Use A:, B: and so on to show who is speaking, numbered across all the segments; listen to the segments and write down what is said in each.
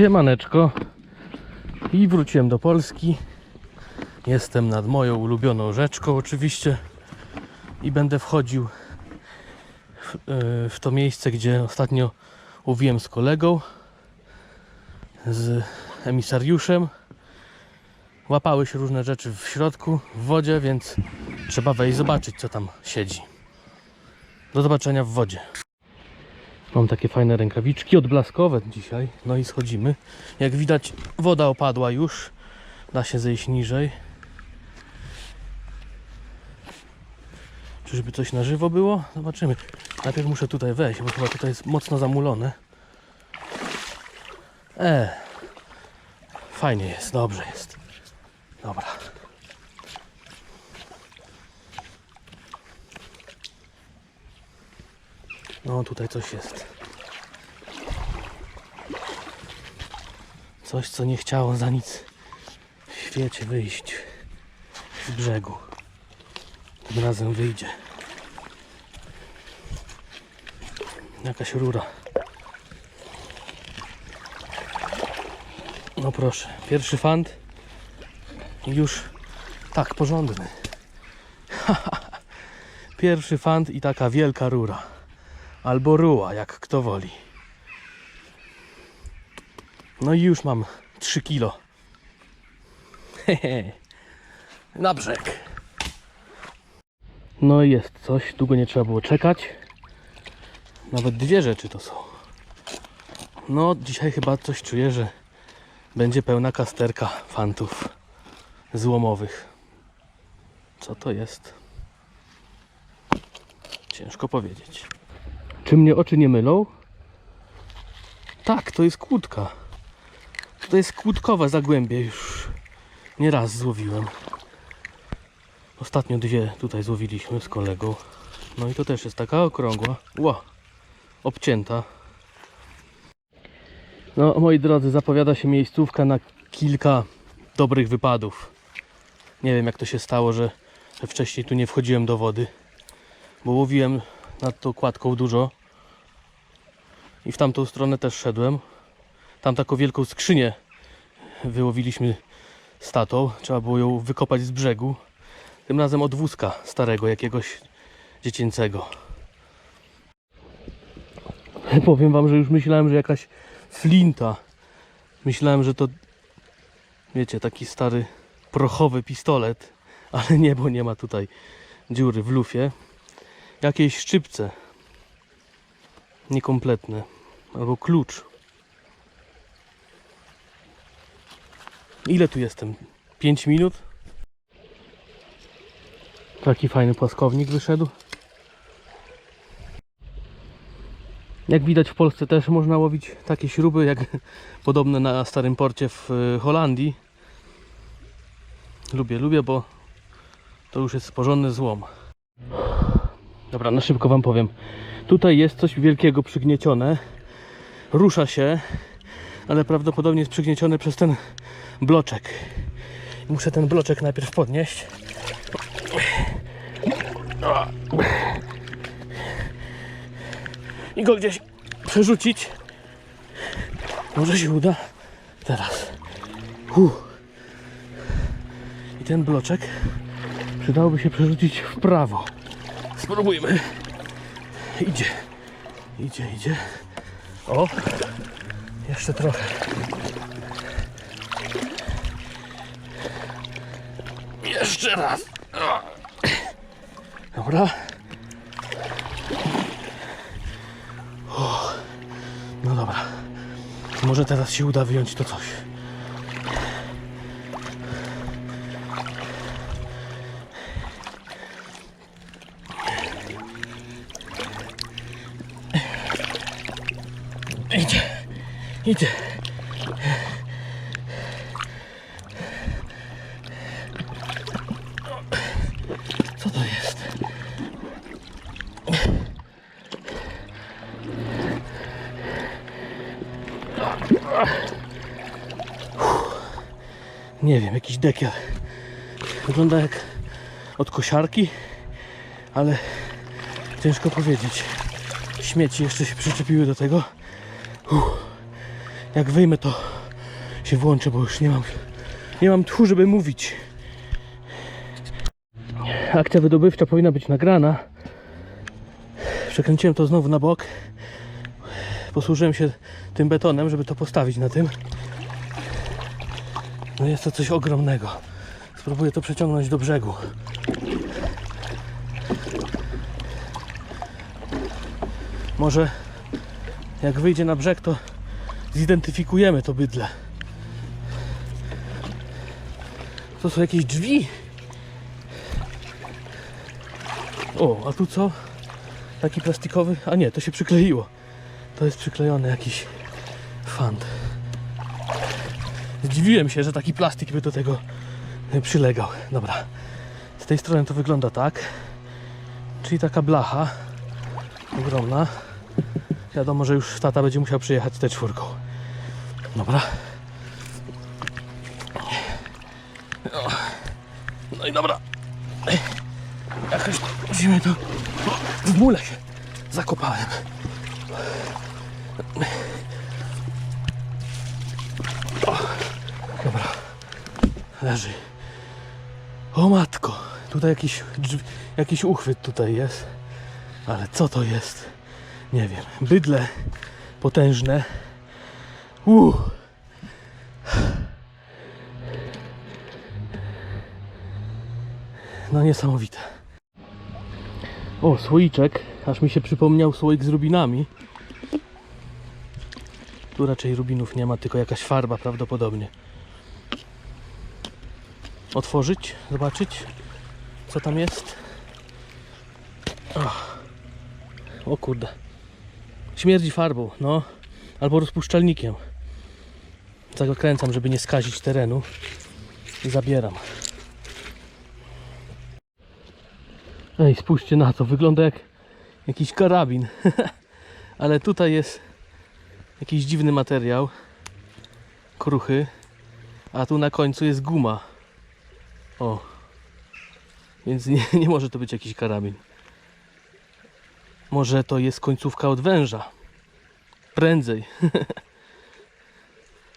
A: Siemaneczko. I wróciłem do Polski. Jestem nad moją ulubioną rzeczką oczywiście. I będę wchodził w, e, w to miejsce, gdzie ostatnio łowiłem z kolegą. Z emisariuszem. Łapały się różne rzeczy w środku, w wodzie, więc trzeba wejść zobaczyć, co tam siedzi. Do zobaczenia w wodzie. Mam takie fajne rękawiczki odblaskowe dzisiaj. No i schodzimy. Jak widać, woda opadła już. Da się zejść niżej. Czyżby coś na żywo było? Zobaczymy. Najpierw muszę tutaj wejść, bo chyba tutaj jest mocno zamulone. E. Fajnie jest, dobrze jest. Dobra. No tutaj coś jest. Coś, co nie chciało za nic w świecie wyjść z brzegu. Tym razem wyjdzie. Jakaś rura. No proszę, pierwszy fant już tak porządny. Pierwszy fant i taka wielka rura. Albo ruła, jak kto woli. No i już mam 3 kilo. Hehe. Na brzeg. No i jest coś, długo nie trzeba było czekać. Nawet dwie rzeczy to są. No, dzisiaj chyba coś czuję, że będzie pełna kasterka fantów złomowych. Co to jest? Ciężko powiedzieć. Czy mnie oczy nie mylą? Tak, to jest kłódka. To jest kłódkowe zagłębie już nie raz złowiłem. Ostatnio dwie tutaj złowiliśmy z kolegą. No i to też jest taka okrągła. Ła, obcięta. No, moi drodzy, zapowiada się miejscówka na kilka dobrych wypadów. Nie wiem, jak to się stało, że że wcześniej tu nie wchodziłem do wody, bo łowiłem nad tą kładką dużo i w tamtą stronę też szedłem. Tam taką wielką skrzynię wyłowiliśmy z tatą. Trzeba było ją wykopać z brzegu. Tym razem od wózka starego, jakiegoś dziecięcego. Powiem wam, że już myślałem, że jakaś flinta. Myślałem, że to wiecie, taki stary prochowy pistolet, ale nie, bo nie ma tutaj dziury w lufie. Jakieś szczypce niekompletne albo klucz. Ile tu jestem? 5 minut? Taki fajny płaskownik wyszedł. Jak widać w Polsce też można łowić takie śruby jak podobne na Starym Porcie w y, Holandii. Lubię, lubię, bo to już jest porządny złom. Dobra, na szybko Wam powiem. Tutaj jest coś wielkiego przygniecione. Rusza się, ale prawdopodobnie jest przygniecione przez ten bloczek. Muszę ten bloczek najpierw podnieść. I go gdzieś przerzucić. Może się uda. Teraz. Uff. I ten bloczek przydałoby się przerzucić w prawo. Spróbujmy. Idzie. Idzie, idzie. O! Jeszcze trochę. Jeszcze raz. Dobra. O. No dobra. Może teraz się uda wyjąć to coś. Co to jest? Nie wiem, jakiś dekiel. Wygląda jak od kosiarki, ale ciężko powiedzieć. Śmieci jeszcze się przyczepiły do tego. Uff. Jak wyjmę to się włączę, bo już nie mam, nie mam tchu, żeby mówić. Akcja wydobywcza powinna być nagrana. Przekręciłem to znowu na bok. Posłużyłem się tym betonem, żeby to postawić na tym. No jest to coś ogromnego. Spróbuję to przeciągnąć do brzegu. Może jak wyjdzie na brzeg, to zidentyfikujemy to bydle. To są jakieś drzwi. O, a tu co? Taki plastikowy? A nie, to się przykleiło. To jest przyklejony jakiś fant. Zdziwiłem się, że taki plastik by do tego przylegał. Dobra. Z tej strony to wygląda tak. Czyli taka blacha. Ogromna. Wiadomo, że już tata będzie musiał przyjechać tę czwórką. Dobra. No i dobra. Jakoś musimy to... W mule się zakopałem. Dobra. Leży. O matko. Tutaj jakiś, jakiś uchwyt tutaj jest. Ale co to jest? Nie wiem. Bydle potężne. Uuu. No niesamowite. O, słoiczek. Aż mi się przypomniał słoik z rubinami. Tu raczej rubinów nie ma, tylko jakaś farba prawdopodobnie. Otworzyć, zobaczyć, co tam jest. Ach. O kurde. Śmierdzi farbą, no. Albo rozpuszczalnikiem. Zakręcam, żeby nie skazić terenu. I zabieram. Ej, spójrzcie na to. Wygląda jak jakiś karabin. Ale tutaj jest jakiś dziwny materiał. Kruchy. A tu na końcu jest guma. O. Więc nie, nie może to być jakiś karabin. Może to jest końcówka od węża. Prędzej.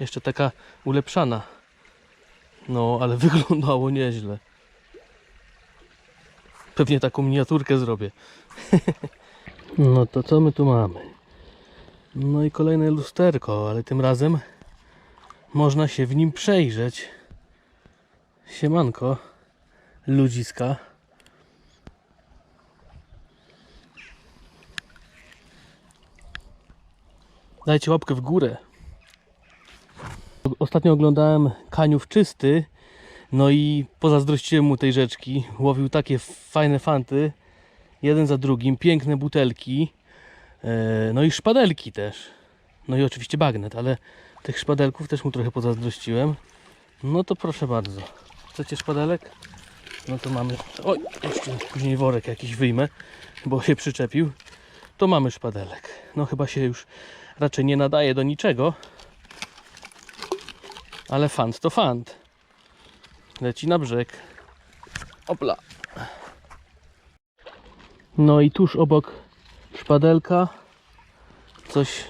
A: Jeszcze taka ulepszana. No, ale wyglądało nieźle. Pewnie taką miniaturkę zrobię. no to co my tu mamy? No i kolejne lusterko, ale tym razem można się w nim przejrzeć. Siemanko, ludziska. Dajcie łapkę w górę. Ostatnio oglądałem Kaniów Czysty, no i pozazdrościłem mu tej rzeczki. Łowił takie fajne fanty, jeden za drugim, piękne butelki, e, no i szpadelki też. No i oczywiście bagnet, ale tych szpadelków też mu trochę pozazdrościłem. No to proszę bardzo. Chcecie szpadelek? No to mamy. Oj, jeszcze później worek jakiś wyjmę, bo się przyczepił. To mamy szpadelek. No chyba się już raczej nie nadaje do niczego. Ale fant to fant. Leci na brzeg. Opla. No i tuż obok szpadelka coś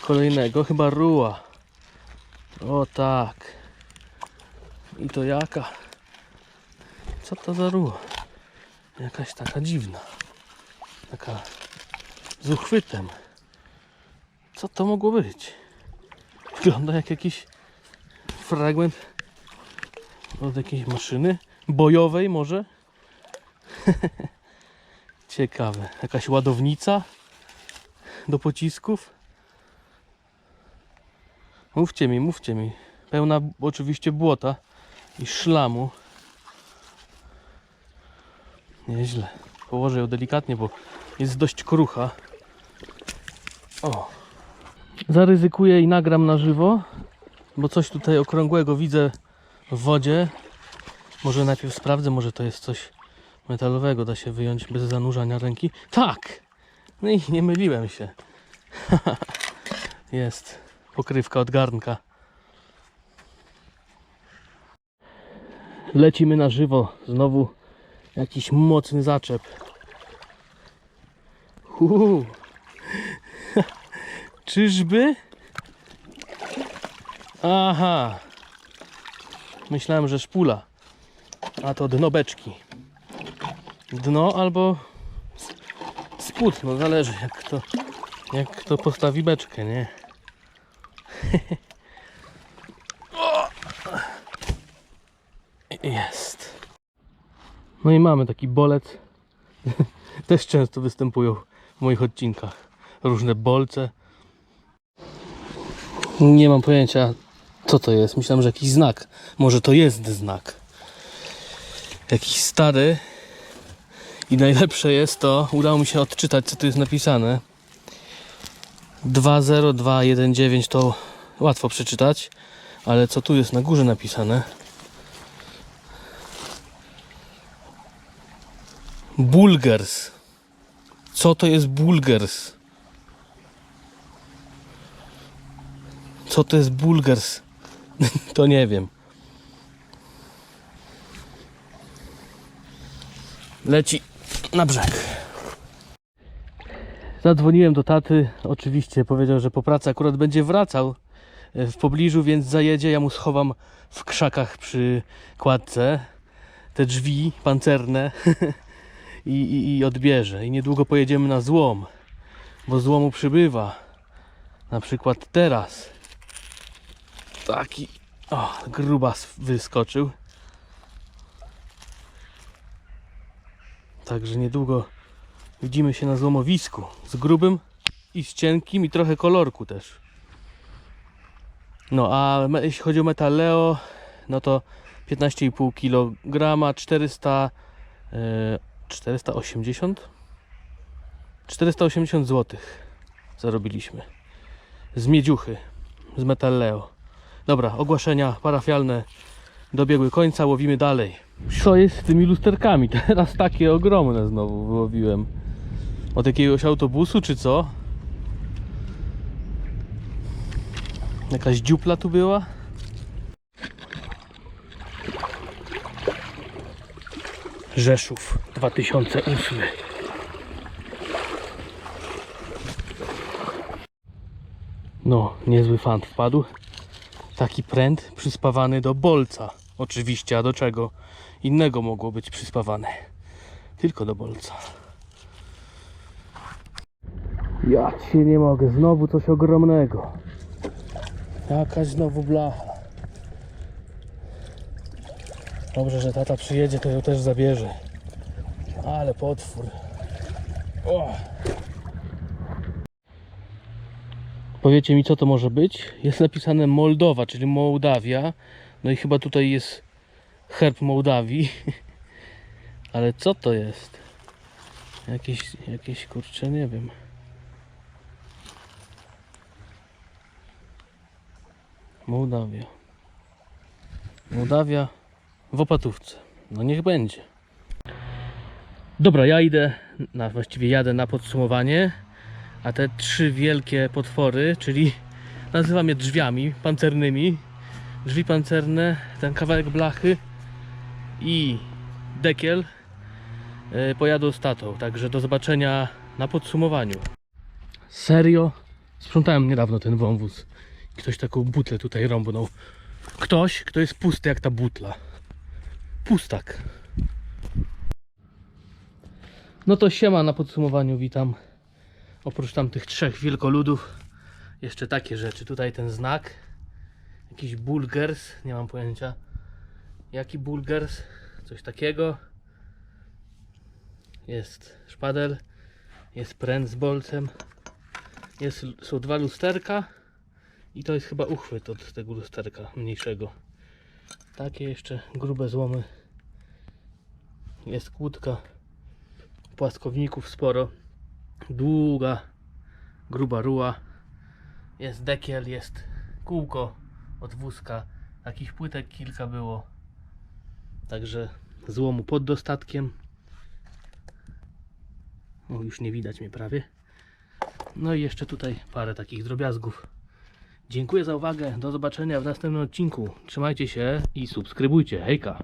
A: kolejnego, chyba ruła. O tak. I to jaka? Co to za ruła? Jakaś taka dziwna. Taka z uchwytem. Co to mogło być? Wygląda jak jakiś fragment od jakiejś maszyny bojowej może. Ciekawe. Jakaś ładownica do pocisków. Mówcie mi, mówcie mi. Pełna oczywiście błota i szlamu. Nieźle. Położę ją delikatnie, bo jest dość krucha. O. Zaryzykuję i nagram na żywo, bo coś tutaj okrągłego widzę w wodzie. Może najpierw sprawdzę, może to jest coś metalowego, da się wyjąć bez zanurzania ręki. Tak! No i nie myliłem się. jest pokrywka od garnka. Lecimy na żywo. Znowu jakiś mocny zaczep. Uuu. Czyżby? Aha. Myślałem, że szpula. A to dno beczki. Dno albo spód, no zależy jak kto, jak kto postawi beczkę, nie? Jest. No i mamy taki bolec. Też często występują w moich odcinkach. Różne bolce. Nie mam pojęcia co to jest. Myślałem, że jakiś znak. Może to jest znak. Jakiś stary. I najlepsze jest to, udało mi się odczytać co tu jest napisane. 20219 to łatwo przeczytać, ale co tu jest na górze napisane? Bulgers. Co to jest Bulgers? Co to jest Bulgers? to nie wiem. Leci na brzeg. Zadzwoniłem do taty. Oczywiście powiedział, że po pracy akurat będzie wracał e, w pobliżu, więc zajedzie. Ja mu schowam w krzakach przy kładce te drzwi pancerne i, i, i odbierze. I niedługo pojedziemy na złom, bo złomu przybywa. Na przykład teraz. Taki o, grubas wyskoczył. Także niedługo widzimy się na złomowisku. Z grubym i z cienkim i trochę kolorku też. No a jeśli chodzi o metal Leo, no to 15,5 kg, 400, e, 480? 480 zł zarobiliśmy. Z miedziuchy, z metal Leo. Dobra, ogłoszenia parafialne dobiegły końca, łowimy dalej. Co jest z tymi lusterkami? Teraz takie ogromne znowu wyłowiłem. Od jakiegoś autobusu czy co? Jakaś dziupla tu była? Rzeszów 2008 No, niezły fan wpadł. Taki pręt przyspawany do bolca. Oczywiście, a do czego innego mogło być przyspawane? Tylko do bolca. Ja cię nie mogę, znowu coś ogromnego. Jakaś znowu blacha. Dobrze, że tata przyjedzie, to ją też zabierze. Ale potwór. O. Powiecie mi, co to może być? Jest napisane Moldowa, czyli Mołdawia. No i chyba tutaj jest herb Mołdawii. Ale co to jest? Jakieś, jakieś kurcze, nie wiem. Mołdawia. Mołdawia w opatówce. No niech będzie. Dobra, ja idę, na, właściwie jadę na podsumowanie. A te trzy wielkie potwory, czyli nazywam je drzwiami pancernymi, drzwi pancerne, ten kawałek blachy i dekiel e, pojadą z tatą. Także do zobaczenia na podsumowaniu. Serio? Sprzątałem niedawno ten wąwóz. Ktoś taką butlę tutaj rąbnął. Ktoś, kto jest pusty jak ta butla. Pustak. No to siema na podsumowaniu, witam. Oprócz tamtych trzech wielkoludów, jeszcze takie rzeczy. Tutaj ten znak. Jakiś bulgers, nie mam pojęcia. Jaki bulgers? Coś takiego. Jest szpadel. Jest pręt z bolcem. Jest, są dwa lusterka. I to jest chyba uchwyt od tego lusterka mniejszego. Takie jeszcze grube złomy. Jest kłódka. Płaskowników sporo. Długa, gruba ruła. Jest dekiel, jest kółko od wózka. Takich płytek kilka było. Także złomu pod dostatkiem. O, już nie widać mnie prawie. No i jeszcze tutaj parę takich drobiazgów. Dziękuję za uwagę. Do zobaczenia w następnym odcinku. Trzymajcie się i subskrybujcie. Hejka!